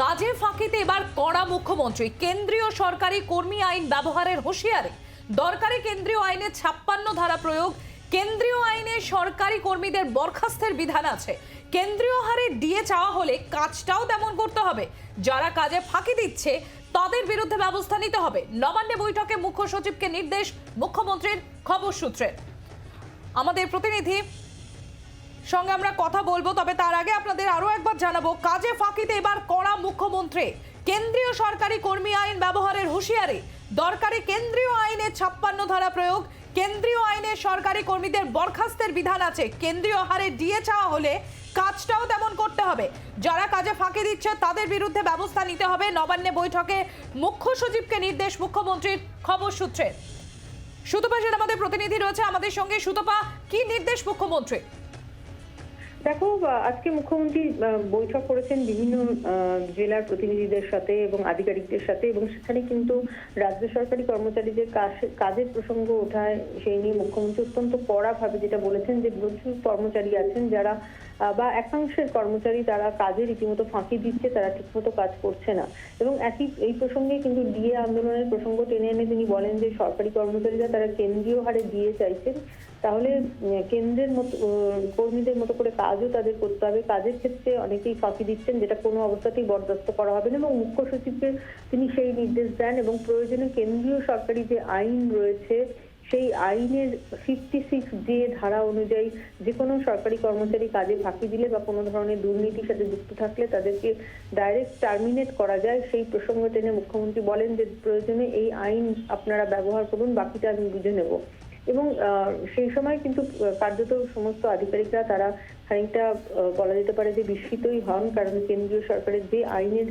কাজে ফাঁকিতে এবার কড়া মুখ্যমন্ত্রী। কেন্দ্রীয় সরকারি কর্মী আইন ব্যবহারের হুঁশিয়ারি। দরকারি কেন্দ্রীয় আইনে ছাপ্পান্ন ধারা প্রয়োগ, কেন্দ্রীয় আইনে সরকারি কর্মীদের বরখাস্তের বিধান আছে। কেন্দ্রীয় হারে ডিএ চাওয়া হলে কাজটাও তেমন করতে হবে। যারা কাজে ফাঁকি দিচ্ছে, তাদের বিরুদ্ধে ব্যবস্থা নিতে হবে। নবান্নে বৈঠকে মুখ্য সচিবকে নির্দেশ মুখ্যমন্ত্রীর খবর সূত্রে। আমাদের প্রতিনিধি সঙ্গে আমরা কথা বলব, তবে তার আগে আপনাদের আরও একবার জানাব, কাজে ফাঁকিতে এবার কড়া মুখ্যমন্ত্রী। কেন্দ্রীয় সরকারি কর্মী আইন ব্যবহারের হুঁশিয়ারি, দরকারি কেন্দ্রীয় আইনে ছাপ্পান্ন ধারা প্রয়োগ, কেন্দ্রীয় আইনে সরকারি কর্মীদের বরখাস্তের বিধান আছে, কেন্দ্রীয় হারে ডিএ চাওয়া হলে কাজটাও তেমন করতে হবে। যারা কাজে ফাঁকি দিচ্ছে, তাদের বিরুদ্ধে ব্যবস্থা নিতে হবে। নবান্নে বৈঠকে মুখ্য সচিবকে নির্দেশ মুখ্যমন্ত্রীর খবর সূত্রে। সুতপা সেন আমাদের প্রতিনিধি রয়েছে আমাদের সঙ্গে। সুতপা, কি নির্দেশ মুখ্যমন্ত্রী দেখো আজকে মুখ্যমন্ত্রী বৈঠক করেছেন বিভিন্ন জেলার প্রতিনিধিদের সাথে এবং আধিকারিকদের সাথে এবং সেখানে কিন্তু রাজ্য সরকারি কর্মচারীদের কাজ- কাজের প্রসঙ্গ ওঠায় সেই নিয়ে মুখ্যমন্ত্রী অত্যন্ত কড়াভাবে যেটা বলেছেন যে প্রচুর কর্মচারী আছেন যারা বা একাংশের কর্মচারী তারা কাজে রীতিমতো ফাঁকি দিচ্ছে, তারা ঠিকমতো কাজ করছে না। এবং একই, এই প্রসঙ্গে কিন্তু ডিএ আন্দোলনের প্রসঙ্গ টেনে এনে তিনি বলেন যে সরকারি কর্মচারীরা তারা কেন্দ্রীয় হারে ডিএ চাইছেন। তাহলে কেন্দ্রের মতো কর্মীদের মতো করে কাজও তাদের করতে হবে। কাজের ক্ষেত্রে অনেকেই ফাঁকি দিচ্ছেন, যেটা কোনো অবস্থাতেই বরদাস্ত করা হবে না এবং মুখ্য সচিবকে তিনি সেই নির্দেশ দেন এবং প্রয়োজনে কেন্দ্রীয় সরকারি যে আইন রয়েছে, সেই আইনের ফিফটি সিক্স যে ধারা অনুযায়ী যে কোনো সরকারি কর্মচারী কাজে ফাঁকি দিলে বা কোনো ধরনের দুর্নীতির সাথে যুক্ত থাকলে তাদেরকে ডাইরেক্ট টার্মিনেট করা যায়। সেই প্রসঙ্গ টেনে মুখ্যমন্ত্রী বলেন যে, প্রয়োজনে এই আইন আপনারা ব্যবহার করুন, বাকিটা আমি বুঝে নেব। এবং সেই সময় কিন্তু কার্যত সমস্ত আধিকারিকরা তারা খানিকটা বলা যেতে পারে যে বিস্মিতই হন, কারণ কেন্দ্রীয় সরকারের যে আইনের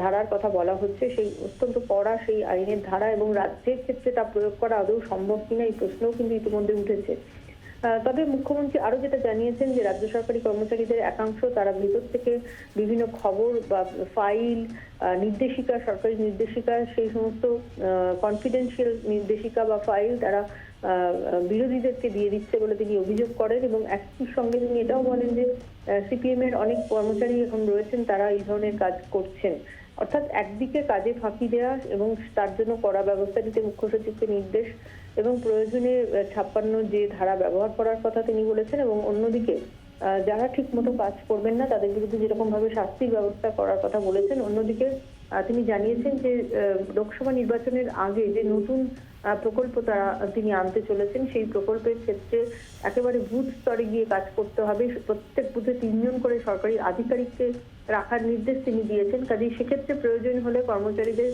ধারার কথা বলা হচ্ছে, সেই অত্যন্ত কড়া সেই আইনের ধারা এবং রাজ্যের ক্ষেত্রে তা প্রয়োগ করা আদৌ সম্ভব কিনা এই প্রশ্নও কিন্তু ইতিমধ্যে উঠেছে। তবে মুখ্যমন্ত্রী আরও যেটা জানিয়েছেন যে রাজ্য সরকারি কর্মচারীদের একাংশ তারা ভেতর থেকে বিভিন্ন খবর বা ফাইল নির্দেশিকা, সরকারি নির্দেশিকা, সেই সমস্ত কনফিডেন্সিয়াল নির্দেশিকা বা ফাইল তারা বিরোধীদেরকে দিয়ে দিচ্ছে বলে তিনি অভিযোগ করেন এবং একই সঙ্গে তিনি এটাও বলেন যে সিপিএম এর অনেক কর্মচারী এখন রয়েছেন, তারা এই ধরনের কাজ করছেন। অর্থাৎ একদিকে কাজে ফাঁকি দেওয়া এবং তার জন্য কড়া ব্যবস্থা নিতে মুখ্য সচিবকে নির্দেশ এবং প্রয়োজনে ছাপ্পান্ন যে ধারা ব্যবহার করার কথা তিনি বলেছেন এবং অন্যদিকে যারা ঠিক মতো কাজ করবেন না, তাদের বিরুদ্ধে যেরকম ভাবে শাস্তির ব্যবস্থা করার কথা বলেছেন, অন্যদিকে তিনি জানিয়েছেন যে লোকসভা নির্বাচনের আগে যে নতুন প্রকল্প তারা, তিনি আনতে চলেছেন, সেই প্রকল্পের ক্ষেত্রে একেবারে বুথ স্তরে গিয়ে কাজ করতে হবে। প্রত্যেক বুথে তিনজন করে সরকারি আধিকারিককে রাখার নির্দেশ তিনি দিয়েছেন। কাজেই সেক্ষেত্রে প্রয়োজন হলে কর্মচারীদের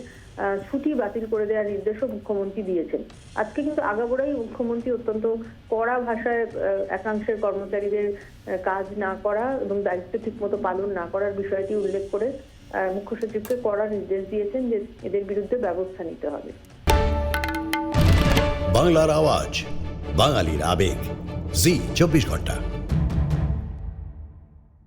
ছুটি বাতিল করে দেওয়ার নির্দেশও মুখ্যমন্ত্রী দিয়েছেন। আজকে কিন্তু আগাগোড়াই মুখ্যমন্ত্রী অত্যন্ত কড়া ভাষায় একাংশের কর্মচারীদের কাজ না করা এবং দায়িত্ব ঠিকমতো পালন না করার বিষয়টি উল্লেখ করে মুখ্য সচিবকে কড়া নির্দেশ দিয়েছেন যে এদের বিরুদ্ধে ব্যবস্থা নিতে হবে। বাংলার আওয়াজ, বাঙালির আবেগ, জি, চব্বিশ ঘণ্টা।